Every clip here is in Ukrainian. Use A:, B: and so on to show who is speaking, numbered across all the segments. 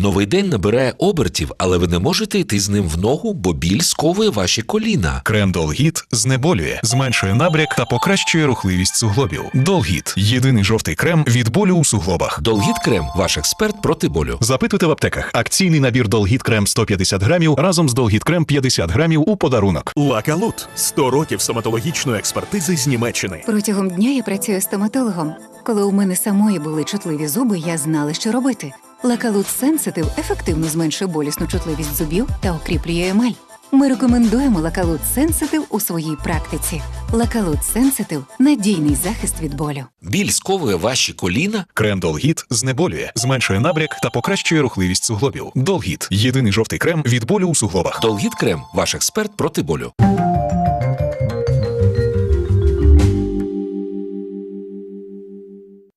A: Новий день набирає обертів, але ви не можете йти з ним в ногу, бо біль сковує ваші коліна.
B: Крем Долгіт знеболює, зменшує набряк та покращує рухливість суглобів. Долгіт єдиний жовтий крем від болю у суглобах.
A: Долгіт Крем ваш експерт проти болю.
B: Запитуйте в аптеках. Акційний набір Долгіт Крем 150 грамів разом з Долгіт Крем 50 грамів у подарунок.
C: Лакалут 100 років стоматологічної експертизи з Німеччини.
D: Протягом дня я працюю стоматологом. Коли у мене самої були чутливі зуби, я знала, що робити. Лакалут Сенситив ефективно зменшує болісну чутливість зубів та укріплює емаль. Ми рекомендуємо Лакалут Сенситив у своїй практиці. Лакалут Сенситив надійний захист від болю.
A: Біль сковує ваші коліна.
B: Крем Долгіт знеболює, зменшує набряк та покращує рухливість суглобів. Долгіт єдиний жовтий крем від болю у суглобах.
A: Долгіт Крем ваш експерт проти болю.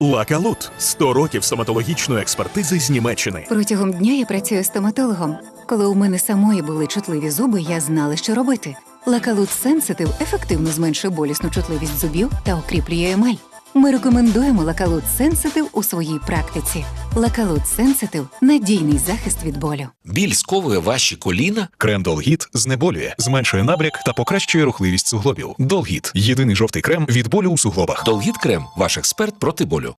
C: Лакалут 100 років стоматологічної експертизи з Німеччини.
D: Протягом дня я працюю стоматологом. Коли у мене самої були чутливі зуби, я знала, що робити. Лакалут Сенситив ефективно зменшує болісну чутливість зубів та укріплює емаль. Ми рекомендуємо Лакалут Сенситив у своїй практиці. Лакалут Сенситив надійний захист від болю.
A: Біль сковує ваші коліна.
B: Крем Долгіт знеболює, зменшує набряк та покращує рухливість суглобів. Долгіт єдиний жовтий крем від болю у суглобах.
A: Долгіт Крем ваш експерт проти болю.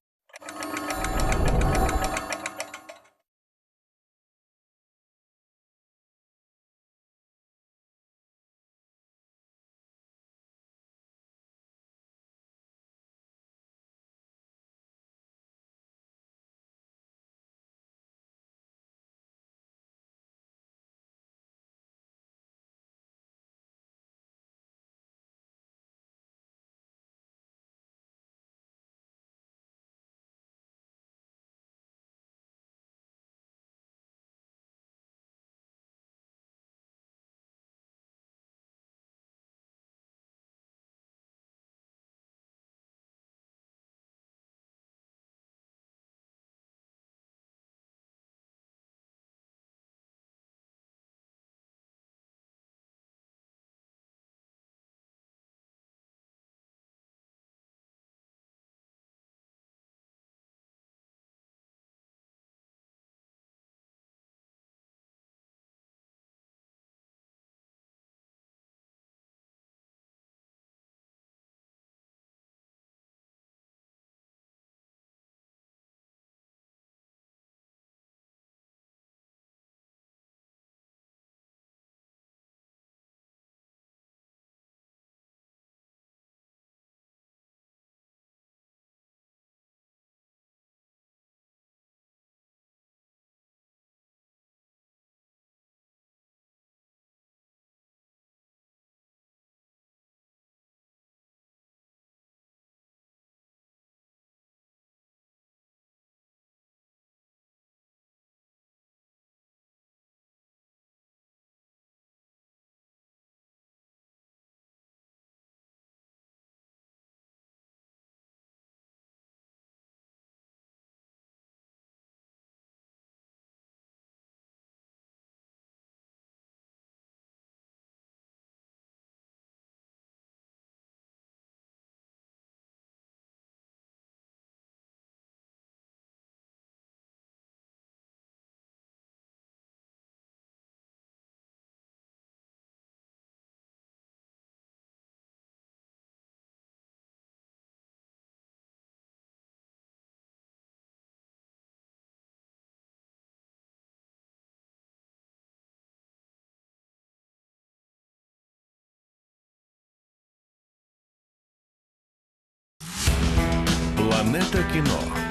E: Planeta Quinó.